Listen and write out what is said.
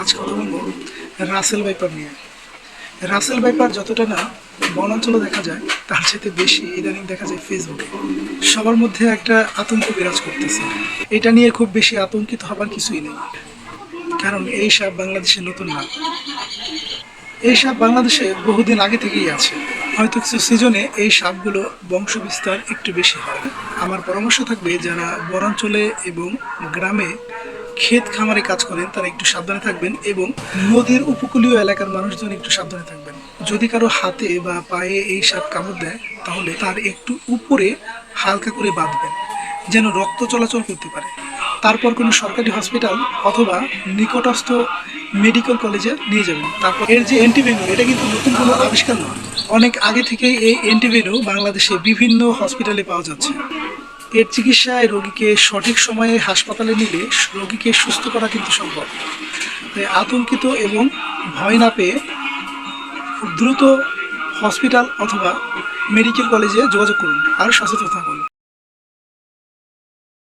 আজ কথা বলব রাসেল ভাইপার নিয়ে। রাসেল ভাইপার যতটা না বনাঞ্চলে দেখা যায়, তার চাইতে বেশি ইদানিং দেখা যায় ফেসবুকে সবার মধ্যে একটা আতঙ্ক বিরাজ করতেছে। এটা নিয়ে খুব বেশি আতঙ্কিত হবার কিছুই নেই। কারণ এই সাপ বাংলাদেশে নতুন না। এই সাপ বাংলাদেশে বহুদিন আগে থেকেই আছে। হয়তো কিছু সিজনে এই সাপগুলো বংশ বিস্তার একটু বেশি হয়। আমার পরামর্শ থাকবে যারা বনাঞ্চলে এবং গ্রামে ক্ষেত খামারে কাজ করেন, তারা একটু সাবধানে থাকবেন এবং নদীর উপকূলীয় এলাকার মানুষজন একটু সাবধানে থাকবেন। যদি কারও হাতে বা পায়ে এই সাপ কামড় দেয়, তাহলে তার একটু উপরে হালকা করে বাঁধবেন, যেন রক্ত চলাচল করতে পারে। তারপর কোনো সরকারি হসপিটাল অথবা নিকটস্থ মেডিকেল কলেজে নিয়ে যাবেন। তারপর এর যে অ্যান্টিভেনু এটা কিন্তু নতুন কোনো আবিষ্কার নয়। অনেক আগে থেকেই এই অ্যান্টিভেনু বাংলাদেশে বিভিন্ন হসপিটালে পাওয়া যাচ্ছে। এর চিকিৎসায় রোগীকে সঠিক সময়ে হাসপাতালে নিলে রোগীকে সুস্থ করা কিন্তু সম্ভব। তাই আতঙ্কিত এবং ভয় না পেয়ে দ্রুত হসপিটাল অথবা মেডিকেল কলেজে যোগাযোগ করুন আর সচেতন থাকুন।